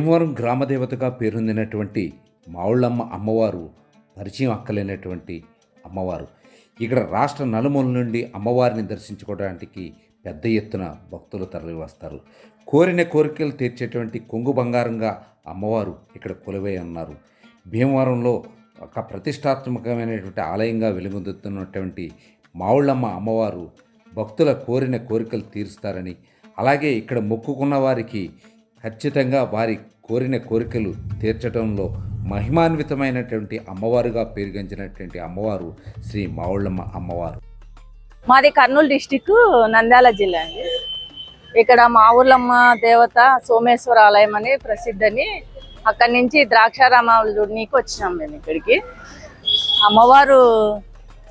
భీమవరం గ్రామదేవతగా పేరొందినటువంటి మావుళ్ళమ్మ అమ్మవారు పరిచయం అక్కలేనటువంటి అమ్మవారు. ఇక్కడ రాష్ట్ర నలుమూల నుండి అమ్మవారిని దర్శించుకోవడానికి పెద్ద ఎత్తున భక్తులు తరలివస్తారు. కోరిన కోరికలు తీర్చేటువంటి కొంగు బంగారంగా అమ్మవారు ఇక్కడ కొలువై ఉన్నారు. భీమవరంలో ఒక ప్రతిష్టాత్మకమైనటువంటి ఆలయంగా వెలుగొందుతున్నటువంటి మావుళ్ళమ్మ అమ్మవారు భక్తుల కోరిన కోరికలు తీరుస్తారని అలాగే ఇక్కడ మొక్కుకున్న వారికి ఖచ్చితంగా వారి కోరిన కోరికలు తీర్చడంలో మహిమాన్వితమైనటువంటి అమ్మవారుగా పేరుగంచినటువంటి అమ్మవారు శ్రీ మావుళ్ళమ్మ అమ్మవారు. మాది కర్నూలు డిస్టిక్ నంద్యాల జిల్లా అండి. ఇక్కడ మా దేవత సోమేశ్వర ఆలయం అని ప్రసిద్ధని అక్కడి నుంచి ద్రాక్షారామాలు చూడనీకి వచ్చినాం మేము ఇక్కడికి. అమ్మవారు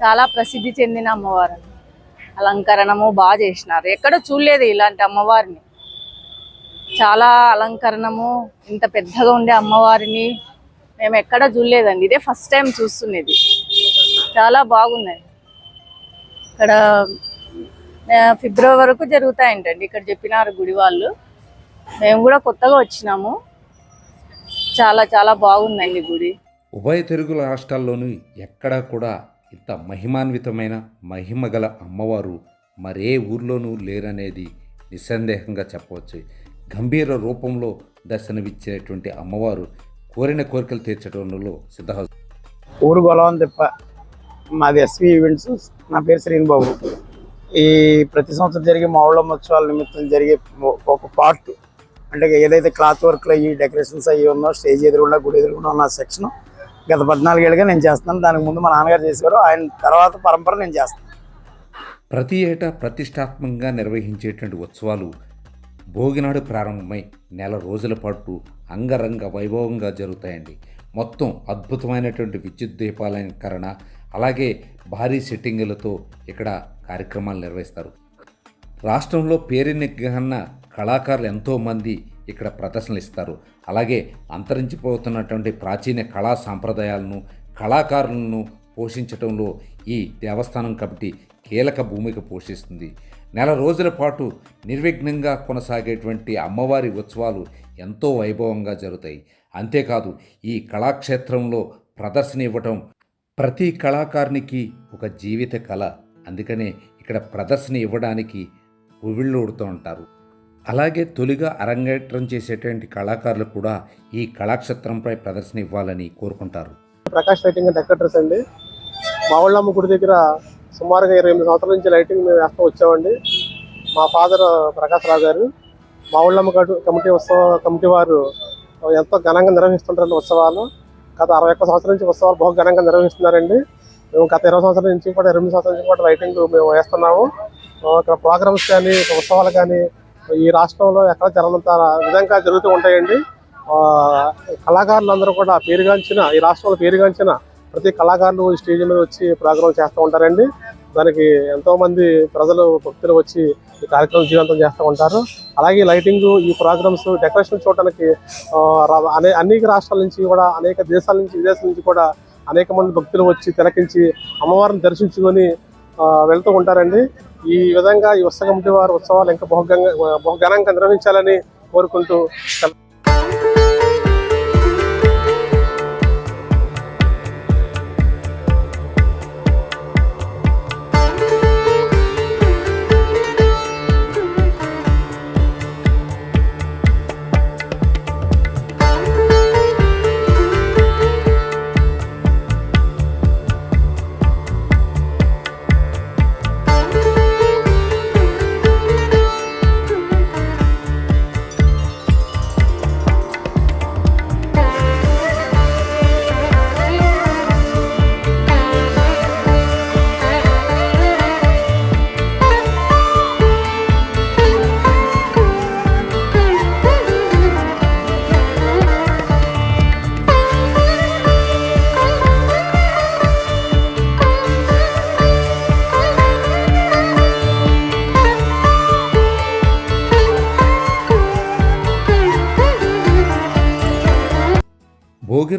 చాలా ప్రసిద్ధి చెందిన అమ్మవారు. అలంకరణము బాగా చేసినారు. ఎక్కడ చూడలేదు ఇలాంటి అమ్మవారిని. చాలా అలంకరణము ఇంత పెద్దగా ఉండే అమ్మవారిని మేము ఎక్కడ చూడలేదండి. ఇదే ఫస్ట్ టైం చూస్తున్నది. చాలా బాగుందండి. ఇక్కడ ఫిబ్రవరి వరకు జరుగుతాయంటండి. ఇక్కడ చెప్పినారు గుడి వాళ్ళు. మేము కూడా కొత్తగా వచ్చినాము. చాలా చాలా బాగుందండి గుడి. ఉభయ తెలుగు రాష్ట్రాల్లోనూ ఎక్కడా కూడా ఇంత మహిమాన్వితమైన మహిమ గల అమ్మవారు మరే ఊర్లోనూ లేరనేది నిస్సందేహంగా చెప్పవచ్చు. గంభీర రూపంలో దర్శనమిచ్చేటువంటి అమ్మవారు కోరిన కోరికలు తీర్చడంలో సిద్ధహస్తు. ఊరు గొలవం తిప్ప మాది ఎస్వి ఈవెంట్స్. నా పేరు శ్రీనిబాబు. ఈ ప్రతి సంవత్సరం జరిగే మావుళ్ళమ్మ ఉత్సవాల నిమిత్తం జరిగే ఒక పార్ట్ అంటే ఏదైతే క్లాత్ వర్క్లో ఈ డెకరేషన్స్ అయ్యి ఉందో స్టేజ్ ఎదురుగుండా గుడి ఎదురుగుండా ఉన్న సెక్షన్ గత పద్నాలుగేళ్ళుగా నేను చేస్తున్నాను. దానికి ముందు మా నాన్నగారు చేసేవారు. ఆయన తర్వాత పరంపర నేను చేస్తాను. ప్రతి ఏటా ప్రతిష్టాత్మకంగా నిర్వహించేటువంటి ఉత్సవాలు భోగినాడు ప్రారంభమై నెల రోజుల పాటు అంగరంగ వైభవంగా జరుగుతాయండి. మొత్తం అద్భుతమైనటువంటి విద్యుత్ దీపాలంకరణ అలాగే భారీ సెట్టింగులతో ఇక్కడ కార్యక్రమాలు నిర్వహిస్తారు. రాష్ట్రంలో పేరెన్నికన్న కళాకారులు ఎంతోమంది ఇక్కడ ప్రదర్శనలు ఇస్తారు అలాగే అంతరించిపోతున్నటువంటి ప్రాచీన కళా సాంప్రదాయాలను కళాకారులను పోషించడంలో ఈ దేవస్థానం కమిటీ కీలక భూమిక పోషిస్తుంది. నెల రోజుల పాటు నిర్విఘ్నంగా కొనసాగేటువంటి అమ్మవారి ఉత్సవాలు ఎంతో వైభవంగా జరుగుతాయి. అంతేకాదు ఈ కళాక్షేత్రంలో ప్రదర్శన ఇవ్వటం ప్రతి కళాకారునికి ఒక జీవిత కళ. అందుకనే ఇక్కడ ప్రదర్శన ఇవ్వడానికి ఉవిళ్ళూడుతూ ఉంటారు. అలాగే తొలిగా అరంగేట్రం చేసేటువంటి కళాకారులు కూడా ఈ కళాక్షేత్రంపై ప్రదర్శన ఇవ్వాలని కోరుకుంటారు. ప్రకాష్ రైటింగ్ అండ్ డెకరేటర్స్ అండి. మా గుడి దగ్గర సుమారుగా ఇరవై ఎనిమిది సంవత్సరాల నుంచి లైటింగ్ మేము వేస్తూ వచ్చామండి. మా ఫాదర్ ప్రకాశ్రావు గారు మా ఊళ్ళమ్మ గడు- కమిటీ ఉత్సవ కమిటీ వారు ఎంతో ఘనంగా నిర్వహిస్తుంటారండి ఉత్సవాలు. గత అరవై ఒక్క సంవత్సరాల నుంచి ఉత్సవాలు బహు ఘనంగా నిర్వహిస్తున్నారండి. మేము గత ఇరవై సంవత్సరాల నుంచి కూడా ఇరవై సంవత్సరాల నుంచి కూడా లైటింగ్ మేము వేస్తున్నాము. ఇక్కడ ప్రోగ్రామ్స్ కానీ ఉత్సవాలు కానీ ఈ రాష్ట్రంలో ఎక్కడ జరగనంత విధంగా జరుగుతూ ఉంటాయండి. కళాకారులందరూ కూడా పేరుగాంచిన ఈ రాష్ట్రంలో పేరుగాంచిన ప్రతి కళాకారులు ఈ స్టేజ్ మీద వచ్చి ప్రోగ్రాం చేస్తూ ఉంటారండి. దానికి ఎంతో మంది ప్రజలు భక్తులు వచ్చి ఈ కార్యక్రమం జీవంతం చేస్తూ ఉంటారు. అలాగే లైటింగ్ ఈ ప్రోగ్రామ్స్ డెకరేషన్ చూడడానికి అనే అనేక రాష్ట్రాల నుంచి కూడా అనేక దేశాల నుంచి విదేశాల నుంచి కూడా అనేక మంది భక్తులు వచ్చి తిలకించి అమ్మవారిని దర్శించుకొని వెళ్తూ ఉంటారండి. ఈ విధంగా ఈ ఉత్సవ కమిటీ వారి ఉత్సవాలు ఇంకా బహుఘంగా బహుఘనంగా నిర్వహించాలని కోరుకుంటూ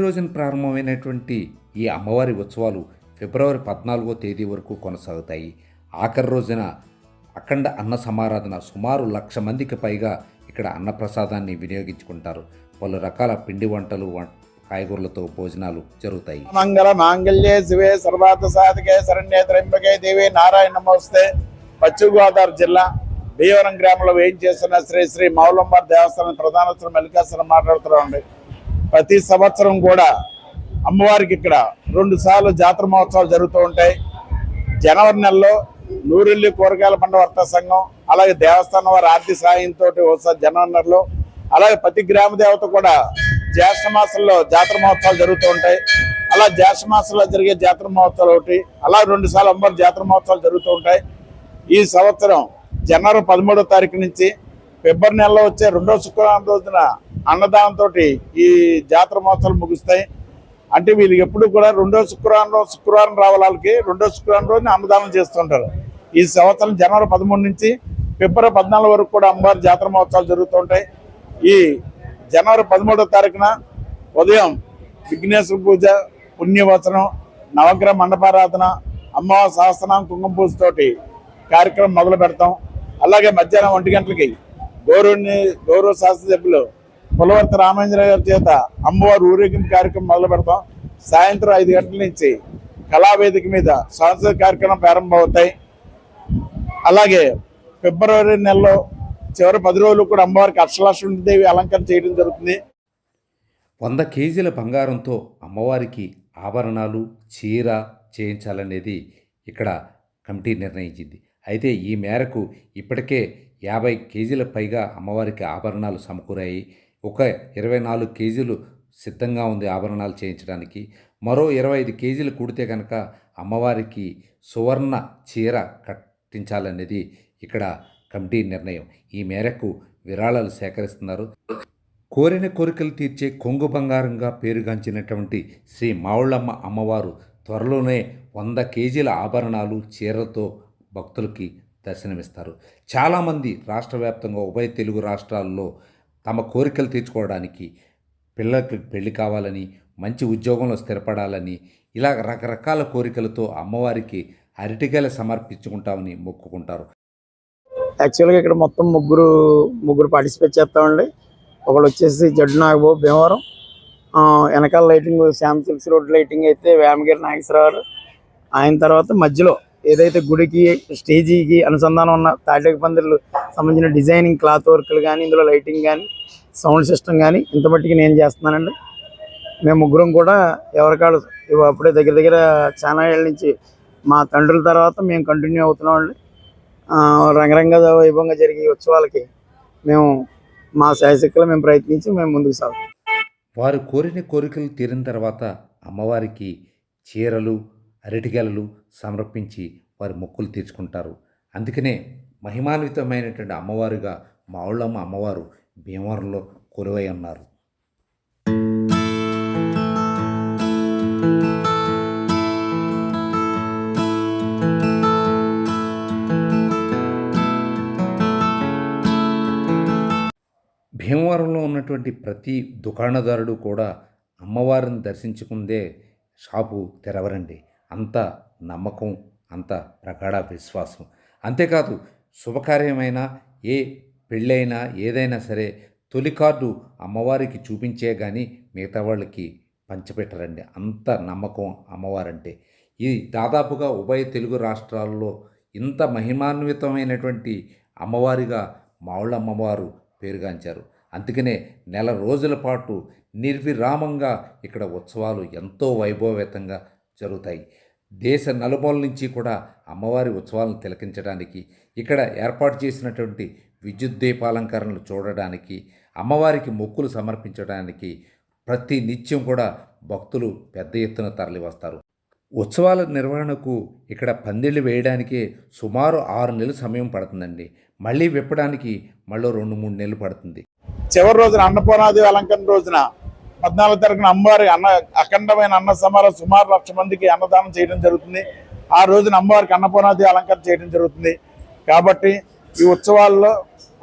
రోజున ప్రారంభమైనటువంటి ఈ అమ్మవారి ఉత్సవాలు ఫిబ్రవరి పద్నాలుగో తేదీ వరకు కొనసాగుతాయి. ఆఖరి రోజున అఖండ అన్న సమారాధన సుమారు లక్ష మందికి పైగా ఇక్కడ అన్నప్రసాదాన్ని వినియోగించుకుంటారు. పలు రకాల పిండి వంటలు కాయగూరలతో భోజనాలు జరుగుతాయి. మంగళ మాంగళ్యే శివే సర్వాత సాధికే శరణ్యే త్రంబకే దేవి నారాయణ నమస్తే. పశ్చిమ గోదావరి జిల్లా భీవరం గ్రామంలో వేయించేస్తున్న శ్రీ శ్రీ మౌలమ్మ దేవస్థానం ప్రధాన శ్రీ మాట్లాడుతున్నాం మాట్లాడుతున్నామండి. ప్రతి సంవత్సరం కూడా అమ్మవారికి ఇక్కడ రెండు సార్లు జాతర మహోత్సవాలు జరుగుతూ ఉంటాయి. జనవరి నెలలో నూరెల్లి కూరగాయల పంట సంఘం అలాగే దేవస్థానం వారి ఆర్థిక సాయంతో ఒకసారి జనవరి నెలలో అలాగే ప్రతి గ్రామ దేవత కూడా జ్యేష్ఠ మాసంలో జాతర మహోత్సవాలు జరుగుతూ ఉంటాయి. అలా జ్యేష్ఠ మాసంలో జరిగే జాతర మహోత్సవాలు ఒకటి అలా రెండు సార్లు అమ్మవారి జాతర మహోత్సవాలు జరుగుతూ ఉంటాయి. ఈ సంవత్సరం జనవరి పదమూడో తారీఖు నుంచి ఫిబ్రవరి నెలలో వచ్చే రెండో శుక్రవారం రోజున అన్నదానంతో ఈ జాతర మహోత్సవాలు ముగుస్తాయి. అంటే వీళ్ళు ఎప్పుడు కూడా రెండో శుక్రవారం శుక్రవారం రావాలి వాళ్ళకి రెండో శుక్రవారం రోజున అన్నదానం చేస్తుంటారు. ఈ సంవత్సరం జనవరి పదమూడు నుంచి ఫిబ్రవరి పద్నాలుగు వరకు కూడా అమ్మవారి జాతర మహోత్సవాలు జరుగుతుంటాయి ఈ జనవరి పదమూడో తారీఖున ఉదయం విఘ్నేశ్వర పూజ పుణ్యవచనం నవగ్రహ మండపారాధన అమ్మవారి సహస్రనాం కుంకుమ పూజతోటి కార్యక్రమం మొదలు పెడతాం. అలాగే మధ్యాహ్నం ఒంటి గంటలకి గౌరవ గౌరవ శాస్త్ర సభ్యులు పులవర్తి రామేంద్ర గారి చేత అమ్మవారి ఊరేగింపు కార్యక్రమం మొదలు పెడతాం. సాయంత్రం ఐదు గంటల నుంచి కళావేదిక మీద సాంస్కృతిక కార్యక్రమం ప్రారంభమవుతాయి. అలాగే ఫిబ్రవరి నెలలో చివరి పది రోజులు కూడా అమ్మవారికి అక్షలక్ష్మి దేవి అలంకరణ చేయడం జరుగుతుంది. వంద కేజీల బంగారంతో అమ్మవారికి ఆభరణాలు చీర చేయించాలనేది ఇక్కడ కమిటీ నిర్ణయించింది. అయితే ఈ మేరకు ఇప్పటికే యాభై కేజీల పైగా అమ్మవారికి ఆభరణాలు సమకూరాయి. ఒక ఇరవై నాలుగు కేజీలు సిద్ధంగా ఉంది ఆభరణాలు చేయించడానికి. మరో ఇరవై ఐదు కేజీలు కూడితే కనుక అమ్మవారికి సువర్ణ చీర కట్టించాలనేది ఇక్కడ కమిటీ నిర్ణయం. ఈ మేరకు విరాళాలు సేకరిస్తున్నారు. కోరిన కోరికలు తీర్చే కొంగు బంగారంగా పేరుగాంచినటువంటి శ్రీ మావుళ్ళమ్మ అమ్మవారు త్వరలోనే వంద కేజీల ఆభరణాలు చీరలతో భక్తులకి దర్శనమిస్తారు. చాలామంది రాష్ట్ర వ్యాప్తంగా ఉభయ తెలుగు రాష్ట్రాల్లో తమ కోరికలు తీర్చుకోవడానికి పిల్లలకి పెళ్ళి కావాలని మంచి ఉద్యోగంలో స్థిరపడాలని ఇలా రకరకాల కోరికలతో అమ్మవారికి అరటికాయలు సమర్పించుకుంటామని మొక్కుకుంటారు. యాక్చువల్గా ఇక్కడ మొత్తం ముగ్గురు ముగ్గురు పార్టిసిపేట్ చేస్తామండి. ఒకళ్ళు వచ్చేసి జడ్డు నాగబాబు భీమవరం. వెనకాల lighting Shyam silks road lighting అయితే వేమగిరి నాగేశ్వరరావు ఆయన తర్వాత మధ్యలో ఏదైతే గుడికి స్టేజీకి అనుసంధానం ఉన్న తాటేక పందిర్లు సంబంధించిన డిజైనింగ్ క్లాత్ వర్క్లు కానీ ఇందులో లైటింగ్ కానీ సౌండ్ సిస్టమ్ కానీ ఇంత మట్టికి నేను చేస్తున్నానండి. మేము ముగ్గురం కూడా ఎవరికాడు అప్పుడే దగ్గర దగ్గర చాలా ఏళ్ళ నుంచి మా తండ్రుల తర్వాత మేము కంటిన్యూ అవుతున్నామండి రంగరంగ వైభవంగా జరిగే ఉత్సవాలకి మేము మా శాయశక్తులు మేము ప్రయత్నించి మేము ముందుకు సాగుతాం. వారు కోరిన కోరికలు తీరిన తర్వాత అమ్మవారికి చీరలు అరటిగెలలు సమర్పించి వారి మొక్కులు తీర్చుకుంటారు. అందుకనే మహిమాన్వితమైనటువంటి అమ్మవారుగా మావుళ్ళమ్మ అమ్మవారు భీమవరంలో కొలువై ఉన్నారు. భీమవరంలో ఉన్నటువంటి ప్రతి దుకాణదారుడు కూడా అమ్మవారిని దర్శించుకుందే షాపు తెరవరండి. అంత నమ్మకం అంత ప్రగాఢ విశ్వాసం. అంతేకాదు శుభకార్యమైనా ఏ పెళ్ళైనా ఏదైనా సరే తొలి కార్డు అమ్మవారికి చూపించే కానీ మిగతా వాళ్ళకి పంచిపెట్టరండి. అంత నమ్మకం అమ్మవారంటే. ఇది దాదాపుగా ఉభయ తెలుగు రాష్ట్రాల్లో ఇంత మహిమాన్వితమైనటువంటి అమ్మవారిగా మావుళ్ళ అమ్మవారు పేరుగాంచారు. అందుకనే నెల రోజుల పాటు నిర్విరామంగా ఇక్కడ ఉత్సవాలు ఎంతో వైభవవేతంగా జరుగుతాయి. దేశ నలుమూల నుంచి కూడా అమ్మవారి ఉత్సవాలను తిలకించడానికి ఇక్కడ ఏర్పాటు చేసినటువంటి విద్యుత్ దీపాలంకరణలు చూడడానికి అమ్మవారికి మొక్కులు సమర్పించడానికి ప్రతి నిత్యం కూడా భక్తులు పెద్ద ఎత్తున తరలివస్తారు. ఉత్సవాల నిర్వహణకు ఇక్కడ పందిళ్ళు వేయడానికే సుమారు ఆరు నెలలు సమయం పడుతుందండి. మళ్ళీ విప్పడానికి మళ్ళీ రెండు మూడు నెలలు పడుతుంది. చివరి రోజున అన్నపూర్ణాది అలంకరణ రోజున పద్నాలుగు తారీఖున అమ్మవారి అన్న అఖండమైన అన్న సమారం సుమారు లక్ష మందికి అన్నదానం చేయడం జరుగుతుంది. ఆ రోజున అమ్మవారికి అన్నపూర్ణాది అలంకరణ చేయడం జరుగుతుంది. కాబట్టి ఈ ఉత్సవాల్లో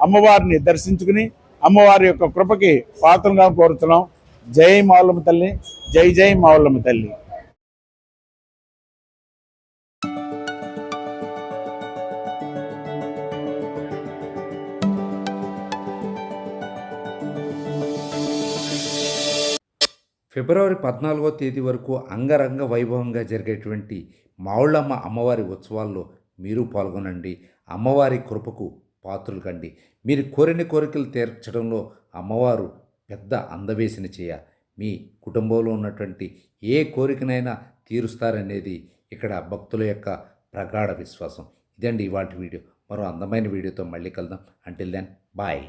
అమ్మవారిని దర్శించుకుని అమ్మవారి యొక్క కృపకి పాత్రగా కోరుతున్నాం. జై మావులమ్మ తల్లి జై జై మావులమ్మ తల్లి. ఫిబ్రవరి పద్నాలుగో తేదీ వరకు అంగరంగ వైభవంగా జరిగేటువంటి మావుళ్ళమ్మ అమ్మవారి ఉత్సవాల్లో మీరు పాల్గొనండి. అమ్మవారి కృపకు పాత్రులు కండి. మీరు కోరిన కోరికలు తీర్చడంలో అమ్మవారు పెద్ద అందవేసిన చేయ. మీ కుటుంబంలో ఉన్నటువంటి ఏ కోరికనైనా తీరుస్తారనేది ఇక్కడ భక్తుల యొక్క ప్రగాఢ విశ్వాసం. ఇదండి ఇవాటి వీడియో. మరో అందమైన వీడియోతో మళ్ళీ కలుద్దాం. Until then bye